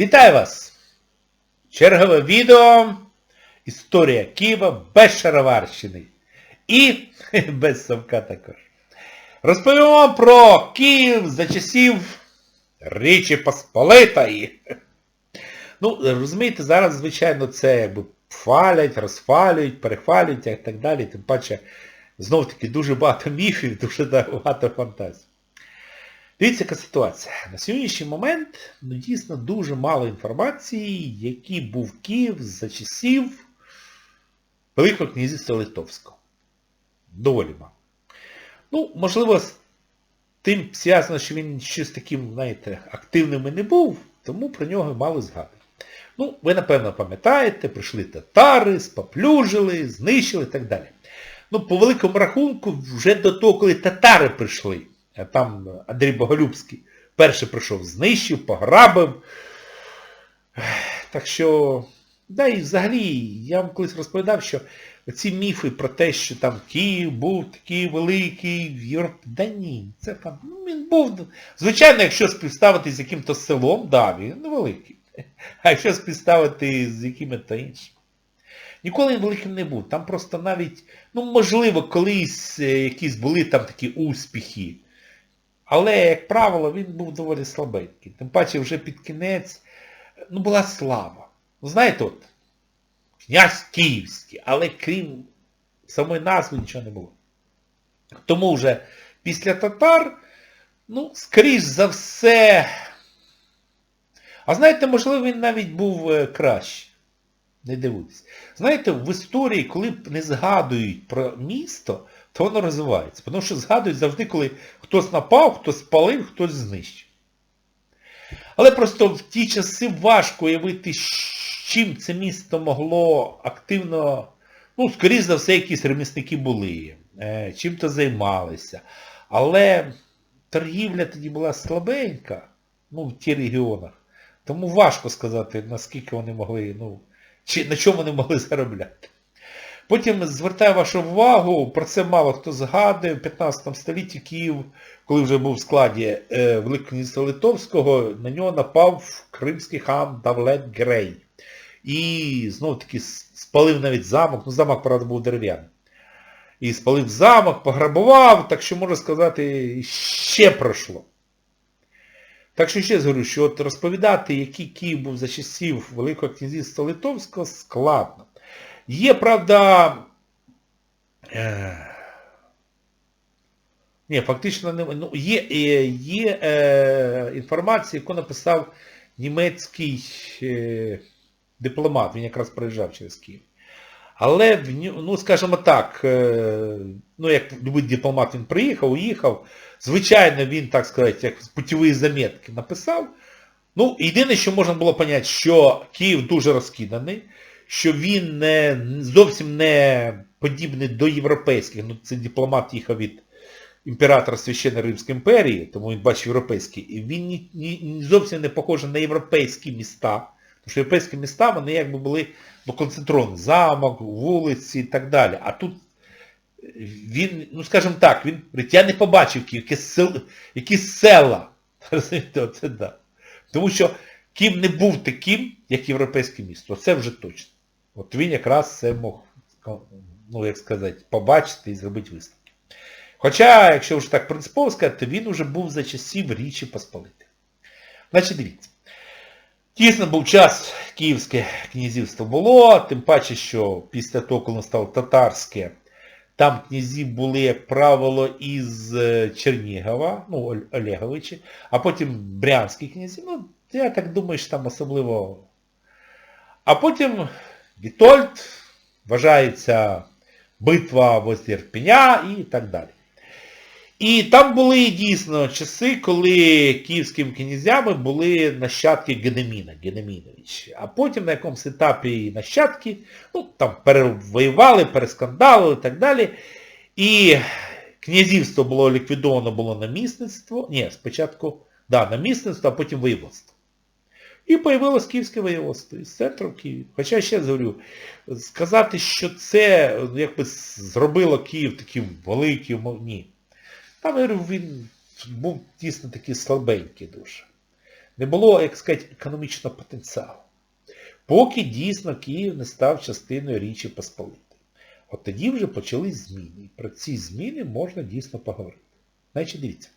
Вітаю вас! Чергове відео. Історія Києва без Шароварщини. І без Совка також. Розповімо про Київ за часів Річі Посполитої. Ну, розумієте, зараз, звичайно, це якби хвалять, розхвалюють, перехвалюють і так далі. Тим паче, знов-таки, дуже багато міфів, дуже багато фантазій. Дивіться, яка ситуація. На сьогоднішній момент ну, дійсно дуже мало інформації, який був Київ за часів Великого князівства Литовського. Доволі мало. Ну, можливо, з тим зв'язано, що він щось таким, знаєте, активним і не був, тому про нього мало згадують. Ну, ви, напевно, пам'ятаєте, прийшли татари, споплюжили, знищили і так далі. Ну, по великому рахунку, вже до того, коли татари прийшли, там Андрій Боголюбський перший прийшов, знищив, пограбив. Так що, да і взагалі, я вам колись розповідав, що ці міфи про те, що там Київ був такий великий, в Європі, да ні, це там, ну він був, звичайно, якщо співставити з яким-то селом, да, він великий. А якщо співставити з якими-то іншими. Ніколи він великим не був. Там просто навіть, ну можливо, колись якісь були там такі успіхи. Але, як правило, він був доволі слабенький. Тим паче вже під кінець, ну, була слава. Ну, знаєте, от, князь Київський, але крім самої назви нічого не було. Тому вже після татар, ну, скоріш за все... А знаєте, можливо, він навіть був краще. Не дивуйтесь. Знаєте, в історії, коли не згадують про місто, то воно розвивається. Тому що згадують завжди, коли хтось напав, хтось спалив, хтось знищив. Але просто в ті часи важко уявити, чим це місто могло активно, ну, скоріш за все, якісь ремісники були, чим-то займалися. Але торгівля тоді була слабенька, ну, в ті регіонах. Тому важко сказати, наскільки вони могли, ну, чи на чому вони могли заробляти. Потім звертаю вашу увагу, про це мало хто згадує, в 15 столітті Київ, коли вже був в складі е, Великого Литовського, на нього напав кримський хан Давлет Грей. І знов таки спалив навіть замок, ну замок, правда, був дерев'яний. І спалив замок, пограбував, так що можна сказати, ще пройшло. Так що ще говорю, що от розповідати, який Київ був за часів Великого князівства Литовського, складно. Є, правда... Е... Ні, фактично не... Ну, є е, є е, інформація, яку написав німецький е, дипломат, він якраз приїжджав через Київ. Але, ну, скажімо так, е, ну, як будь дипломат він приїхав, уїхав, звичайно, він, так сказати, як путєві замітки написав. Ну, єдине, що можна було зрозуміти, що Київ дуже розкиданий, що він не, зовсім не подібний до європейських. Ну, це дипломат їхав від імператора Священної Римської імперії, тому він бачив європейський. І він ні, ні, зовсім не похожий на європейські міста. Тому що європейські міста, вони якби були ну, концентровані. Замок, вулиці і так далі. А тут він, ну скажімо так, він говорить, я не побачив Київ, які, сел, які села. Розумієте, да. Тому що Київ не був таким, як європейське місто. Це вже точно. От він якраз це мог, ну як сказати, побачити і зробити висновки. Хоча, якщо вже так принципово сказати, то він вже був за часів Річі Посполити. Значить, дивіться. Дійсно був час, Київське князівство було, тим паче, що після того, коли стало татарське, там князі були, як правило, із Чернігова, ну, Олеговичі, а потім брянські князі. Ну, я так думаю, що там особливо. А потім Вітольд, вважається битва возле Ірпеня і так далі. І там були дійсно часи, коли київськими князями були нащадки Генеміна, Генемінович. А потім на якомусь етапі нащадки, ну, там перевоювали, перескандалили і так далі. І князівство було ліквідовано було намісництво. Ні, спочатку, да, намісництво, а потім воєводство. І появилось Київське воєводство із центру Києва. Хоча ще говорю, сказати, що це якби зробило Київ таким великим, ні. Там, я говорю, він був дійсно такий слабенький дуже. не було, як сказати, економічного потенціалу. Поки дійсно Київ не став частиною Річі Посполитої. От тоді вже почались зміни. Про ці зміни можна дійсно поговорити. Значить, дивіться.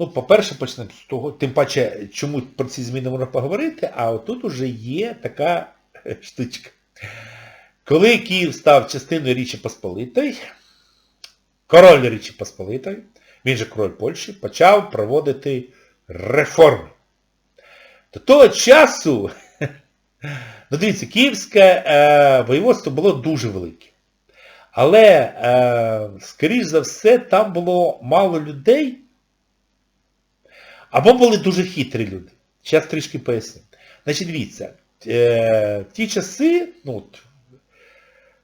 Ну, по-перше, почнемо з того, тим паче, чому про ці зміни можна поговорити, а отут уже є така штучка. Коли Київ став частиною Річі Посполитої, король Річі Посполитої, він же король Польщі, почав проводити реформи. До того часу, ну дивіться, Київське е, воєводство було дуже велике. Але, е, скоріш за все, там було мало людей, або були дуже хитрі люди. Зараз трішки поясню. Значить, дивіться, е, ті часи, ну,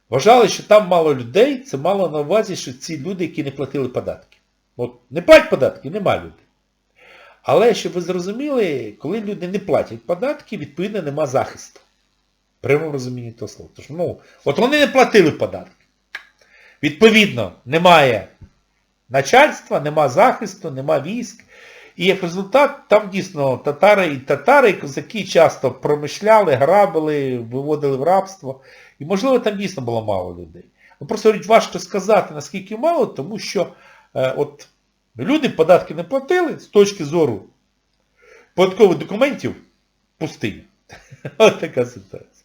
вважали, що там мало людей, це мало на увазі, що ці люди, які не платили податки. От не платять податки, нема людей. Але, щоб ви зрозуміли, коли люди не платять податки, відповідно нема захисту. В прямому розумінні того слова. Тож, ну, от вони не платили податки. Відповідно, немає начальства, нема захисту, нема військ. І як результат, там дійсно татари і татари, і козаки часто промишляли, грабили, виводили в рабство. І можливо там дійсно було мало людей. Ну просто говорить, важко сказати, наскільки мало, тому що е, от люди податки не платили з точки зору податкових документів пустині. Ось така ситуація.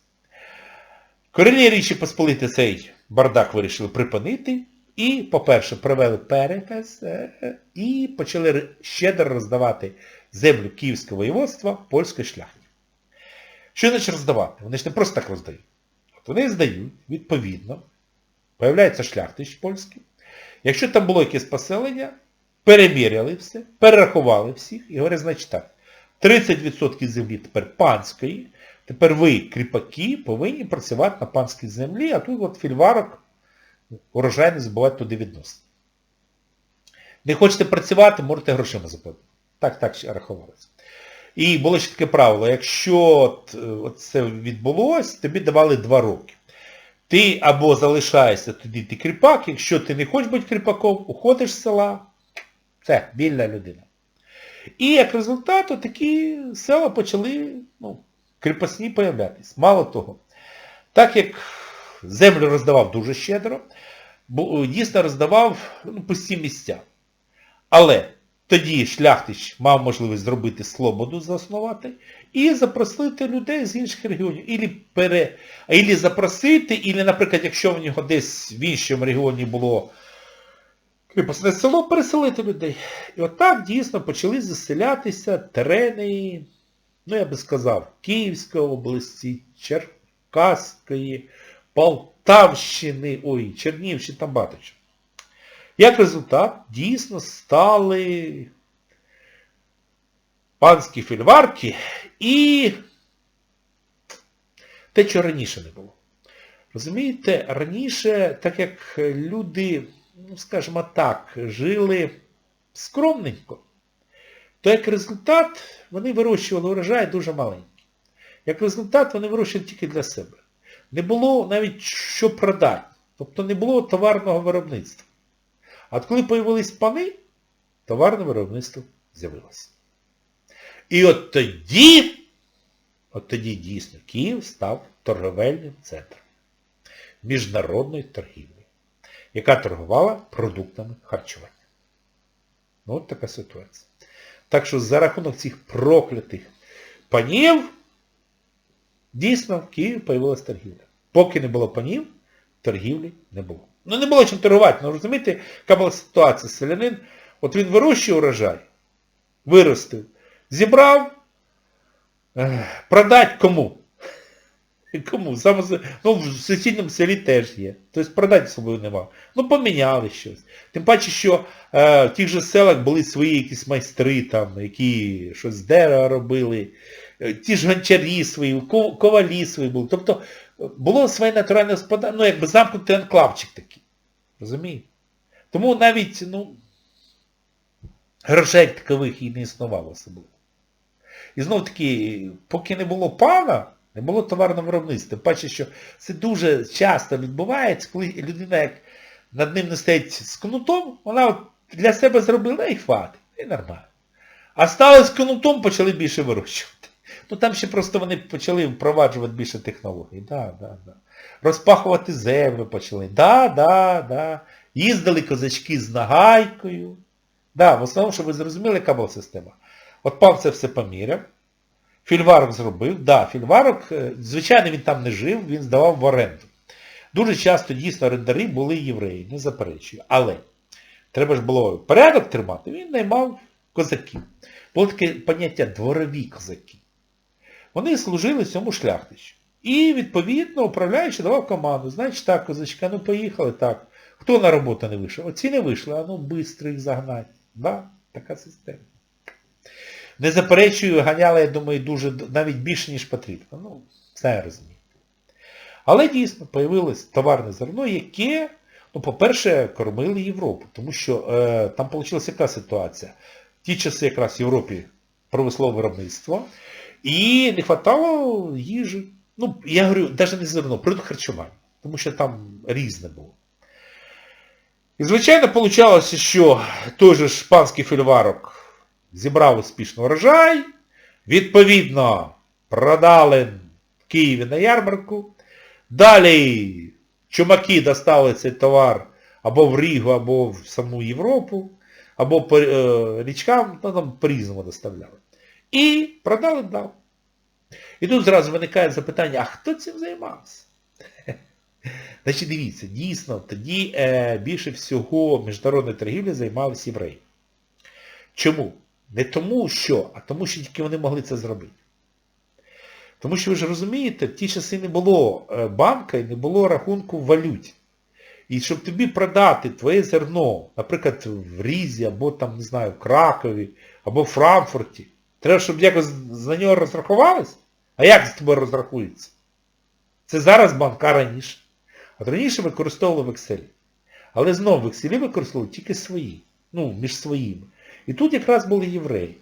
Корінні Річі Посполити цей бардак вирішили припинити. І, по-перше, провели переказ е, і почали щедро роздавати землю Київського воєводства польської шляхті. Що значить роздавати? Вони ж не просто так роздають. От вони здають, відповідно, появляється шляхтич польський. Якщо там було якесь поселення, переміряли все, перерахували всіх і говорять, значить так, 30% землі тепер панської, тепер ви, кріпаки, повинні працювати на панській землі, а тут от фільварок урожай не забувати туди відносити. Не хочете працювати, можете грошима заплатити. Так, так рахувалося. І було ще таке правило, якщо от це відбулося, тобі давали два роки. Ти або залишаєшся тоді ти кріпак, якщо ти не хочеш бути кріпаком, уходиш з села, це вільна людина. І як результат, такі села почали ну, кріпосні появлятися. Мало того, так як землю роздавав дуже щедро, бо дійсно роздавав ну, пусті місця. Але тоді шляхтич мав можливість зробити слободу заснувати і запросити людей з інших регіонів. Ілі, пере... Ілі запросити, ілі, наприклад, якщо в нього десь в іншому регіоні було кріпосне село, переселити людей. І отак дійсно почали заселятися терени, ну я би сказав, Київської області, Черкаської, Полтавщини, ой, Чернівщини, там багато. Як результат, дійсно стали панські фільварки і те, що раніше не було. Розумієте, раніше, так як люди, ну скажімо так, жили скромненько, то як результат вони вирощували урожай дуже маленький. Як результат вони вирощували тільки для себе. Не було навіть що продати. Тобто не було товарного виробництва. А от коли появились пани, товарне виробництво з'явилося. І от тоді, от тоді дійсно Київ став торговельним центром міжнародної торгівлі, яка торгувала продуктами харчування. Ну от така ситуація. Так що за рахунок цих проклятих панів, дійсно в Києві появилась торгівля. Поки не було панів, торгівлі не було. Ну не було чим торгувати. Ну розумієте, яка була ситуація. Селянин, от він вирощує урожай, виростив, зібрав, продать кому? Кому? Саме, ну, в сусідньому селі теж є. Тобто продати собою нема. Ну поміняли щось. Тим паче, що е, в тих же селах були свої якісь майстри, там, які щось з дерева робили, ті ж гончарі свої, ковалі свої були. Тобто було своє натуральне господарство, ну якби замкнутий анклавчик такий. Розумієте? Тому навіть, ну, грошей такових і не існувало особливо. І знов таки, поки не було пана, не було товарного виробництва. Паче, що це дуже часто відбувається, коли людина як над ним не стоїть з кнутом, вона от для себе зробила і хватить. І нормально. А стали з кнутом, почали більше вирощувати. Ну там ще просто вони почали впроваджувати більше технологій. Да, да, да. Розпахувати землю почали. Да, да, да. Їздили козачки з нагайкою. Да, в основному, щоб ви зрозуміли, яка була система. От пан це все поміряв. Фільварок зробив. Да, фільварок, е, звичайно, він там не жив, він здавав в оренду. Дуже часто дійсно орендарі були євреї, не заперечую. Але треба ж було порядок тримати, він наймав козаків. Було таке поняття дворові козаки. Вони служили цьому шляхтичу. І, відповідно, управляючи давав команду. Значить так, козачка, ну поїхали так. Хто на роботу не вийшов? Оці не вийшли, а ну швидко їх загнать. Да, така система. Не заперечую, ганяли, я думаю, дуже, навіть більше, ніж потрібно. Ну, це я розумію. Але дійсно появилось товарне зерно, яке, ну, по-перше, кормили Європу. Тому що е, там вийшла яка ситуація. В ті часи якраз в Європі провисло виробництво, і не вистачало їжі. Ну, я говорю, навіть не зерно, продукт харчування. Тому що там різне було. І, звичайно, вийшло, що той же ж панський фільварок зібрав успішно врожай, відповідно, продали в Києві на ярмарку, далі чумаки достали цей товар або в Рігу, або в саму Європу, або по е, річкам, ну там по-різному доставляли. І продали дав. І тут зразу виникає запитання, а хто цим займався? Значить, дивіться, дійсно, тоді е, більше всього міжнародної торгівлі займалися євреї. Чому? Не тому, що, а тому, що тільки вони могли це зробити. Тому що ви ж розумієте, в ті часи не було е, банка і не було рахунку в валюті. І щоб тобі продати твоє зерно, наприклад, в Різі, або там, не знаю, в Кракові, або в Франкфурті, треба, щоб якось за нього розрахувались? А як з тобою розрахується? Це зараз банк, а раніше. От раніше використовували векселі. Але знову векселі використовували тільки свої. Ну, між своїми. І тут якраз були євреї.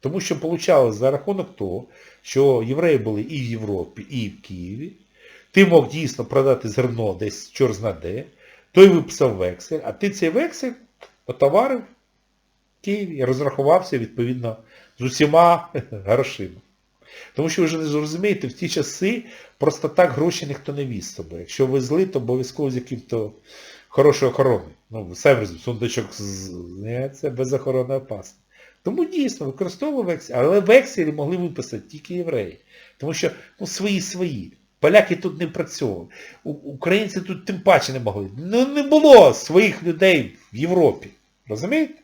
Тому що вийшло за рахунок того, що євреї були і в Європі, і в Києві. Ти мог дійсно продати зерно десь чор де, той виписав вексель, а ти цей вексель отоварив в Києві і розрахувався відповідно з усіма грошима. Тому що ви вже не зрозумієте, в ті часи просто так гроші ніхто не віз з собою. Якщо везли, то обов'язково з яким-то хорошою охороною. Ну, самі сундучок з... Ні, це без охорони опасно. Тому дійсно використовували векселі, але векселі могли виписати тільки євреї. Тому що ну, свої свої. Поляки тут не працювали. Українці тут тим паче не могли. Ну не було своїх людей в Європі. Розумієте?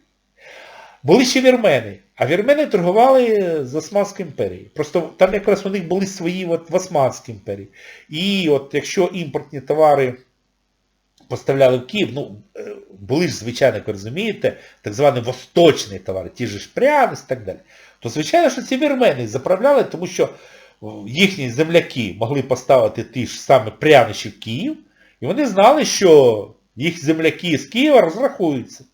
Були ще вірмени. А вірмени торгували з Османською імперією. Просто там якраз у них були свої от в Османській імперії. І от якщо імпортні товари поставляли в Київ, ну, е, були ж, звичайно, як розумієте, так звані восточні товари, ті ж пряності і так далі, то звичайно, що ці вірмени заправляли, тому що їхні земляки могли поставити ті ж самі прянощі в Київ, і вони знали, що їх земляки з Києва розрахуються.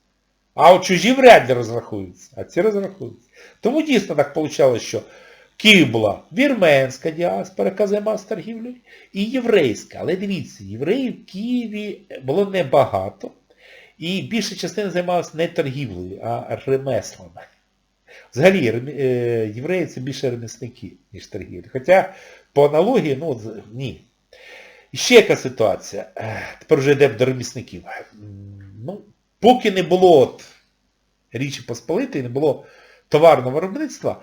А от чужі вряд ли розрахуються, а ці розрахуються. Тому дійсно так вийшло, що в Києві була вірменська діаспора, яка займалася торгівлею, і єврейська. Але дивіться, євреїв в Києві було небагато. І більша частина займалася не торгівлею, а ремеслами. Взагалі, е, євреї це більше ремісники, ніж торгівлі. Хоча по аналогії, ну, ні. І ще яка ситуація. Тепер вже йдемо до ремісників. Поки не було от Річі Посполитої, не було товарного виробництва,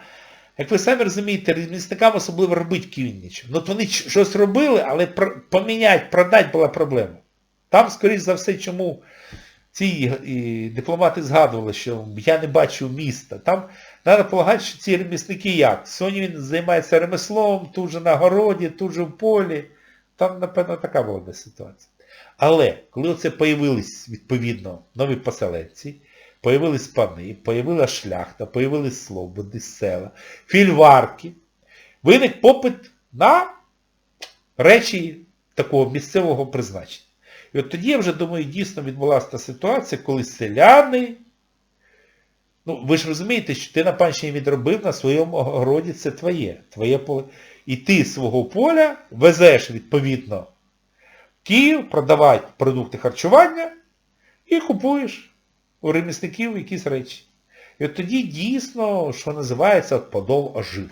як ви самі розумієте, ремісникам особливо робити в Києві. Ну, вони щось робили, але поміняти, продати була проблема. Там, скоріш за все, чому ці дипломати згадували, що я не бачу міста. Там треба полагати, що ці ремісники як? Сьогодні він займається ремеслом, тут же на городі, тут же в полі. Там, напевно, така була десь ситуація. Але коли оце появились, відповідно, нові поселенці, появились пани, появилась шляхта, появились слободи, села, фільварки, виник попит на речі такого місцевого призначення. І от тоді, я вже думаю, дійсно відбулася та ситуація, коли селяни, ну ви ж розумієте, що ти на панщині відробив на своєму городі, це твоє, твоє поле. І ти свого поля везеш, відповідно, Київ, продавати продукти харчування і купуєш у ремісників якісь речі. І от тоді дійсно, що називається, от Подол ожив.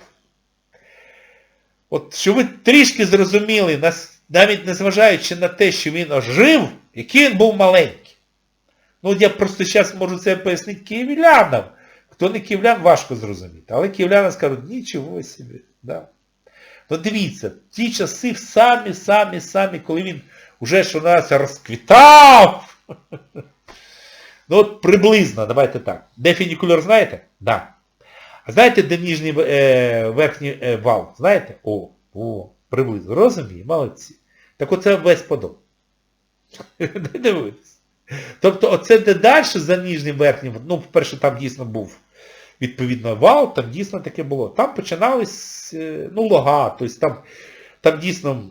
От щоб ви трішки зрозуміли, навіть незважаючи на те, що він ожив, який він був маленький. Ну, от я просто зараз можу це пояснити київлянам. Хто не київлян, важко зрозуміти. Але київляни скажуть, нічого собі. Да. Ну дивіться, ті часи самі, самі, самі, коли він вже що нас розквітав. Ну от приблизно, давайте так. Де фінікульор знаєте? Да. А знаєте, де нижній е, верхній е, вал? Знаєте? О, о, приблизно. Розумію, молодці. Так оце весь подол. Дивитесь. Тобто оце де далі за нижнім верхнім, ну, по-перше, там дійсно був відповідно вал, там дійсно таке було. Там починались, е, ну, лога, тобто там, там дійсно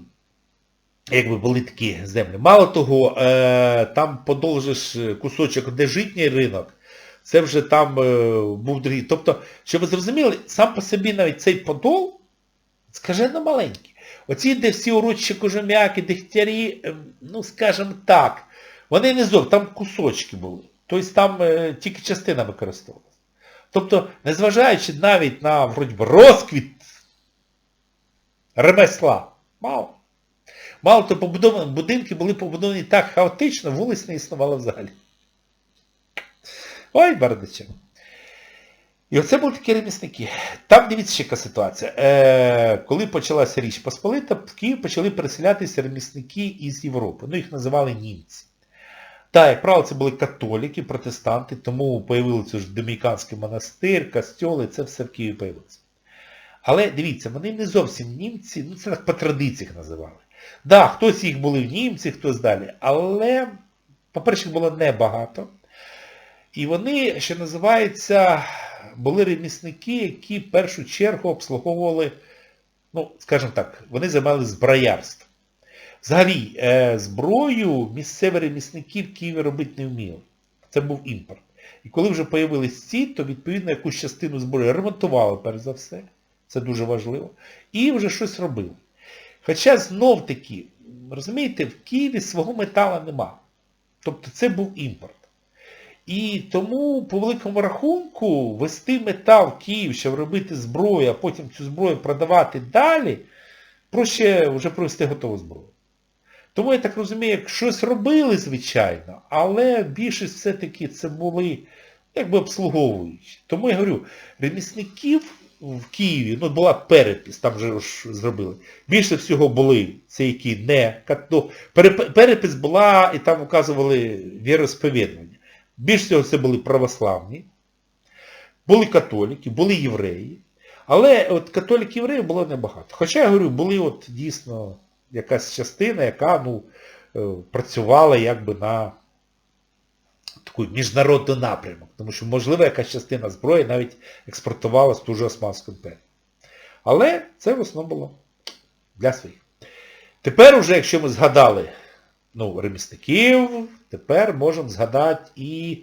якби були такі землі. Мало того, е, там подовжиш кусочок, де житній ринок, це вже там е, був другий. Тобто, щоб ви зрозуміли, сам по собі навіть цей подол скажено маленький. Оці, де всі урочі кожем'яки, дегтярі, е, ну, скажімо так, вони не зовсім, там кусочки були. Тобто там тільки частина використовувалася. Тобто, незважаючи навіть на вроді розквіт ремесла, мало. Мало то побудовані, будинки були побудовані так хаотично, вулиць не існувало взагалі. Ой, бардаче. І оце були такі ремісники. Там дивіться яка ситуація. Е, коли почалася Річ Посполита, в Київ почали переселятися ремісники із Європи. Ну, їх називали німці. Так, як правило, це були католіки, протестанти, тому появився ж Домініканський монастир, костьоли, це все в Києві появилося. Але дивіться, вони не зовсім німці, ну це так по традиціях називали. Да, хтось їх були в німці, хтось далі. Але, по-перше, було небагато. І вони, що називається, були ремісники, які в першу чергу обслуговували, ну, скажімо так, вони займалися зброярством. Взагалі, е, зброю місцеві ремісники в Києві робити не вміли. Це був імпорт. І коли вже появились ці, то відповідно якусь частину зброї ремонтували, перш за все. Це дуже важливо. І вже щось робили. Хоча знов таки, розумієте, в Києві свого метала нема. Тобто це був імпорт. І тому, по великому рахунку, вести метал в Київ, щоб робити зброю, а потім цю зброю продавати далі, проще вже провести готову зброю. Тому я так розумію, як щось робили, звичайно, але більшість все-таки це були якби обслуговуючі. Тому я говорю, ремісників в Києві, ну була перепис, там вже ж зробили. Більше всього були це які не ну, перепис була і там вказували віросповідування. Більше всього це були православні, були католики, були євреї. Але от католиків євреїв було небагато. Хоча я говорю, були от дійсно якась частина, яка ну, працювала якби на такий міжнародний напрямок. Тому що, можливо, якась частина зброї навіть експортувалась в ту ж Османську імперію. Але це в основному було для своїх. Тепер уже, якщо ми згадали ну, ремісників, тепер можемо згадати і...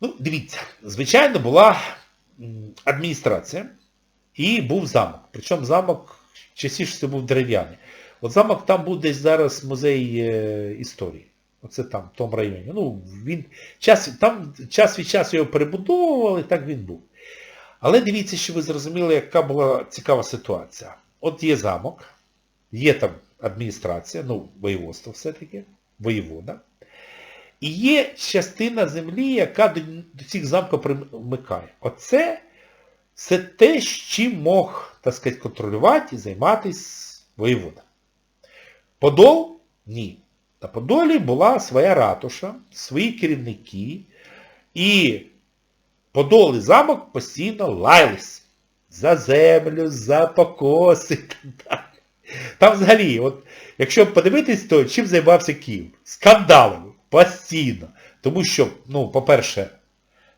Ну, дивіться, звичайно, була адміністрація і був замок. Причому замок частіше це був дерев'яний. От замок там був десь зараз музей е, історії. Оце там, в тому районі. Ну, він, час, Там час від часу його перебудовували, так він був. Але дивіться, що ви зрозуміли, яка була цікава ситуація. От є замок, є там адміністрація, ну, воєводство все-таки, воєвода. І є частина землі, яка до, до цих замків примикає. Оце все те, з чим мог, так сказати, контролювати і займатися воєвода. Подол? Ні. На Подолі була своя ратуша, свої керівники, і Подол і замок постійно лаялись за землю, за покоси. Там взагалі, от, якщо подивитись, то чим займався Київ? Скандалами. Постійно. Тому що, ну, по-перше,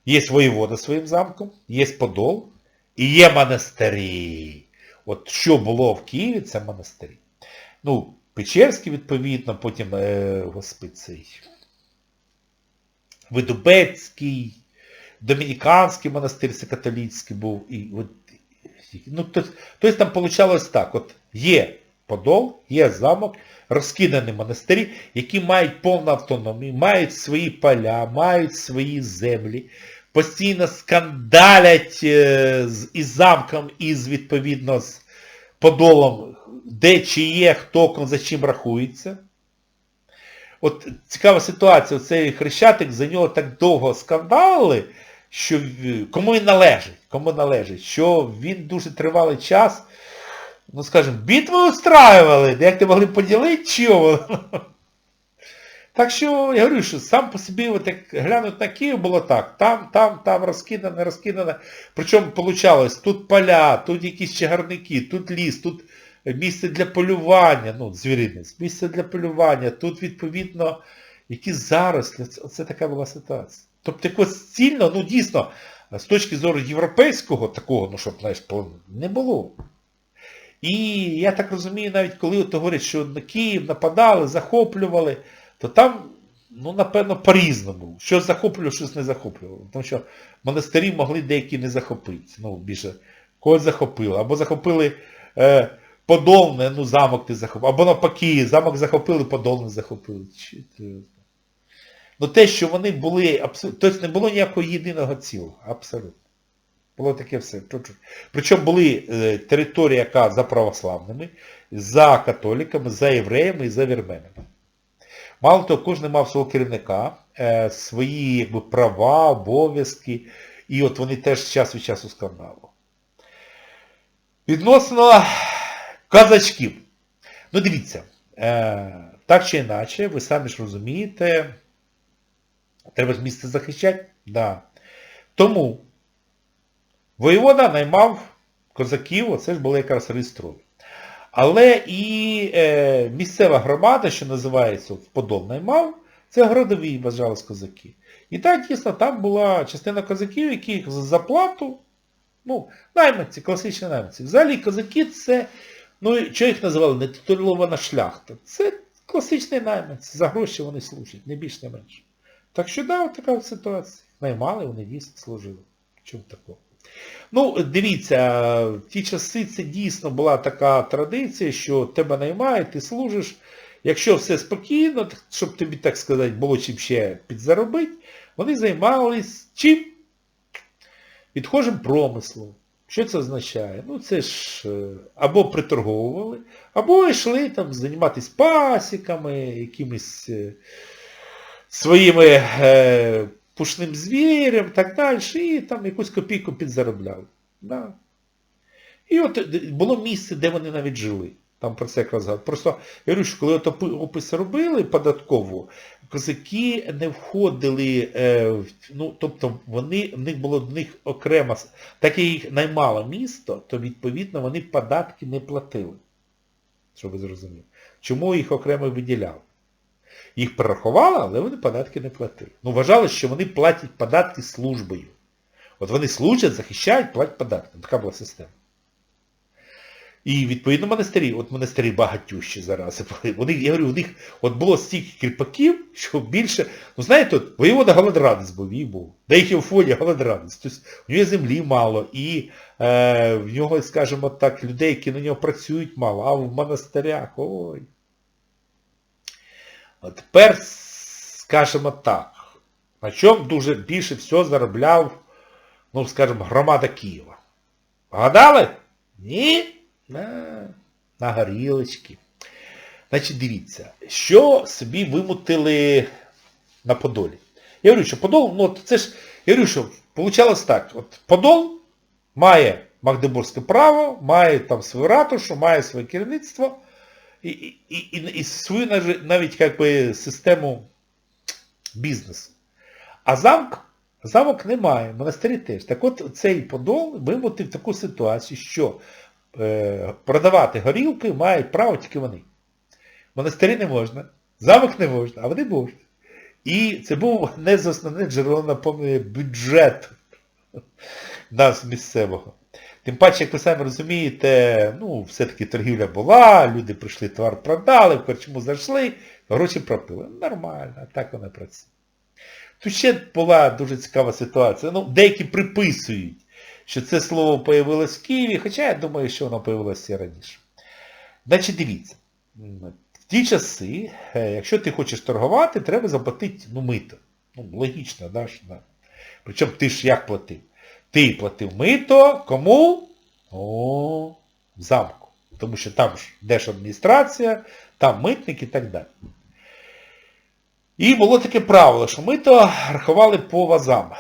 є воєвода своїм замком, є Подол і є монастирі. От що було в Києві, це монастирі. Ну, Печерський, відповідно, потім, е, господи, цей, Видубецький, Домініканський монастир, це католицький був. І, от, ну, Тобто там вийшло так, от є Подол, є замок, розкидані монастирі, які мають повну автономію, мають свої поля, мають свої землі, постійно скандалять е, з, із замком, із відповідно з подолом, де чи є, хто за чим рахується. От цікава ситуація, цей Хрещатик, за нього так довго скандалили, що кому він належить, кому належить, що він дуже тривалий час, ну скажімо, битви устраювали, як ти могли поділити, чого? Так що, я говорю, що сам по собі, от як глянуть на Київ, було так, там, там, там розкидане, розкидане. Причому получалось, тут поля, тут якісь чагарники, тут ліс, тут місце для полювання, ну, звіринець, місце для полювання, тут відповідно якісь зарослі. Це, це така була ситуація. Тобто якось цільно, ну дійсно, з точки зору європейського такого, ну щоб, знаєш, не було. І я так розумію, навіть коли от говорять, що на Київ нападали, захоплювали, то там, ну, напевно, по-різному. Щось захоплювало, щось не захоплювало. Тому що монастирі могли деякі не захопити. Ну, більше когось захопили. Або захопили е, Подолне, ну замок не захопив. Або навпаки, замок захопили, Подол не захопили. Ти. Ну те, що вони були, абсолютно, тобто не було ніякого єдиного цілого. Абсолютно. Було таке все. Причому були е, території, яка за православними, за католиками, за євреями і за вірменами. Мало того, кожен мав свого керівника, е, свої якби, права, обов'язки, і от вони теж час від часу скандалу. Відносно казачків. Ну дивіться, е, так чи інакше, ви самі ж розумієте, треба ж місце захищати. Да. Тому воєвода наймав козаків, оце ж були якраз реєстрові. Але і е, місцева громада, що називається Подол наймав, це городові вважались козаки. І так, дійсно, там була частина козаків, яких за заплату, ну, найманці, класичні найманці. Взагалі козаки це, ну, що їх називали, не титулована шляхта. Це класичні найманці, за гроші вони служать, не більш не менше. Так що, да, така ситуація. Наймали, вони дійсно служили. Чому такого? Ну, дивіться, в ті часи це дійсно була така традиція, що тебе наймають, ти служиш. Якщо все спокійно, щоб тобі, так сказати, було чим ще підзаробити, вони займались чим? Відхожим промислом. Що це означає? Ну це ж е, або приторговували, або йшли там займатися пасіками, якимись е, своїми е, пушним звірям, так далі, і там якусь копійку підзаробляли. Да. І от було місце, де вони навіть жили. Там про це якраз згадую. Просто я говорю, що коли опис робили податково, козаки не входили, е, ну, тобто вони, в них було в них окремо, так як їх наймало місто, то відповідно вони податки не платили. Щоб ви зрозуміли. Чому їх окремо виділяли? Їх перерахували, але вони податки не платили. Ну, вважали, що вони платять податки службою. От вони служать, захищають, платять податки. Така була система. І відповідно монастирі, от монастирі багатющі зараз. Вони, я говорю, у них от було стільки кріпаків, що більше, ну знаєте, от, воєвода Голодрадець був, і був. Да їх і в фоні Голодрадець. Тобто у нього землі мало, і е, в нього, скажімо так, людей, які на нього працюють мало, а в монастирях, ой. От тепер, скажімо так, на чому дуже більше всього заробляв, ну, скажімо, громада Києва. Гадали? Ні? На, на горілочки. Значить, дивіться, що собі вимутили на Подолі. Я говорю, що Подол, ну це ж, я говорю, що получалось так, от Подол має Магдебурзьке право, має там свою ратушу, має своє керівництво і, і, і, і свою навіть, як систему бізнесу. А замк, замок немає, монастирі теж. Так от цей Подол вимотив таку ситуацію, що продавати горілки мають право тільки вони. Монастирі не можна, замок не можна, а вони можуть. І це був не з основних джерело наповнення бюджету нас місцевого. Тим паче, як ви самі розумієте, ну, все-таки торгівля була, люди прийшли, товар продали, в корчму зайшли, гроші пропили. Нормально, так воно працює. Тут ще була дуже цікава ситуація. Ну, деякі приписують, що це слово появилось в Києві, хоча я думаю, що воно появилося раніше. Значить, дивіться. В ті часи, е, якщо ти хочеш торгувати, треба заплатити ну, мито. Ну, логічно, да? Причому ти ж як платив? Ти платив мито кому? О, в замку. Тому що там ж держадміністрація, там митник і так далі. І було таке правило, що мито рахували по вазам.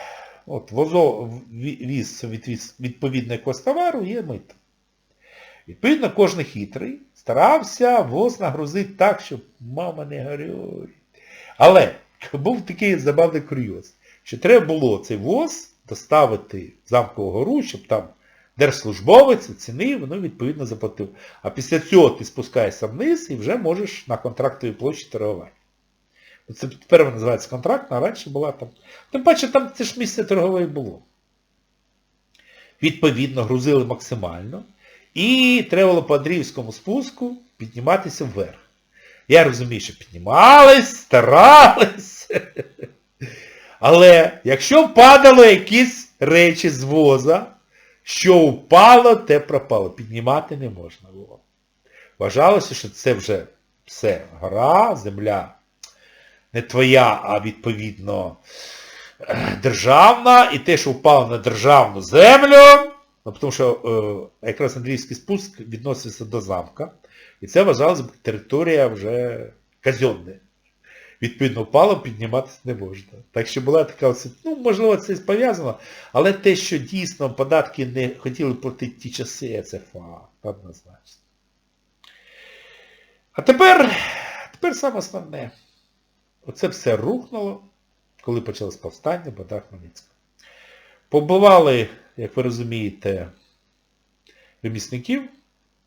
От возо, ві- віз від, від, товару є мито. Відповідно, кожен хитрий старався воз нагрузити так, щоб мама не горюй. Але був такий забавний курйоз, що треба було цей воз доставити в замкову гору, щоб там держслужбовець оцінив, ну, відповідно заплатив. А після цього ти спускаєшся вниз і вже можеш на контрактовій площі торгувати. Це тепер вона називається контракт, а раніше була там. Тим паче там це ж місце торгове було. Відповідно, грузили максимально. І треба було по Андріївському спуску підніматися вверх. Я розумію, що піднімались, старались. Але якщо падало якісь речі з воза, що впало, те пропало. Піднімати не можна було. Вважалося, що це вже все гора, земля не твоя, а відповідно е, державна, і те, що впало на державну землю, ну, тому що е, якраз Андріївський спуск відносився до замка, і це вважалося б територія вже казенна. Відповідно, впало, підніматися не можна. Так що була така ну, можливо, це пов'язано, але те, що дійсно податки не хотіли платити ті часи, це факт, однозначно. А тепер, тепер саме основне. Оце все рухнуло, коли почалось повстання Богдана Хмельницького. Побивали, як ви розумієте, ремісників,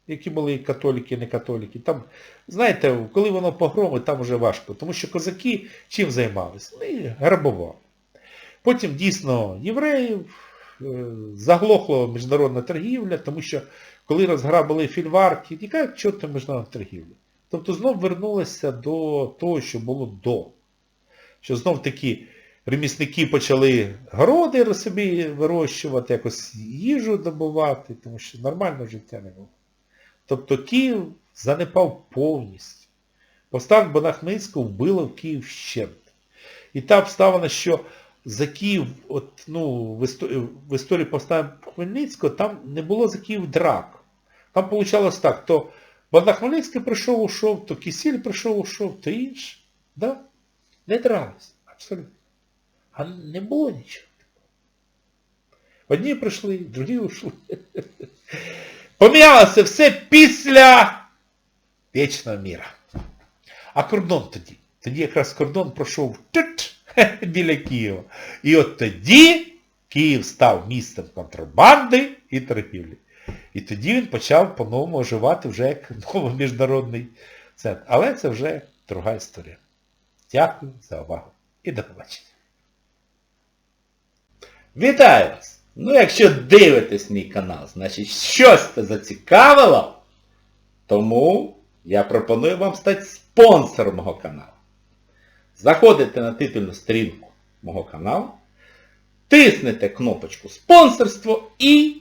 які були католіки, не католіки. Там, знаєте, коли воно погромить, там вже важко. Тому що козаки чим займалися? Вони грабували. Потім дійсно євреїв, е, заглохла міжнародна торгівля, тому що коли розграбили фільварки, яка чого міжнародна торгівля? Тобто знов вернулося до того, що було до. Що знов таки ремісники почали городи собі вирощувати, якось їжу добувати, тому що нормального життя не було. Тобто Київ занепав повністю. Повстанок Богдана Хмельницького вбило в Київ вщент. І та обставина, що за Київ, от, ну, в, історії, повстання Хмельницького, там не було за Київ драк. Там вийшло так, то Богдан Хмельницький прийшов, ушов, то Кисіль прийшов, ушов, то інше. Да? Не дрались. Абсолютно. А не було нічого. Одні прийшли, другі ушли. Помінялося все після вічного міра. А кордон тоді. Тоді якраз кордон пройшов біля Києва. І от тоді Київ став містом контрабанди і торгівлі. І тоді він почав по-новому оживати вже як новий міжнародний центр. Але це вже друга історія. Дякую за увагу і до побачення. Вітаю вас! Ну, якщо дивитесь мій канал, значить щось це зацікавило, тому я пропоную вам стати спонсором мого каналу. Заходите на титульну сторінку мого каналу, тиснете кнопочку спонсорство і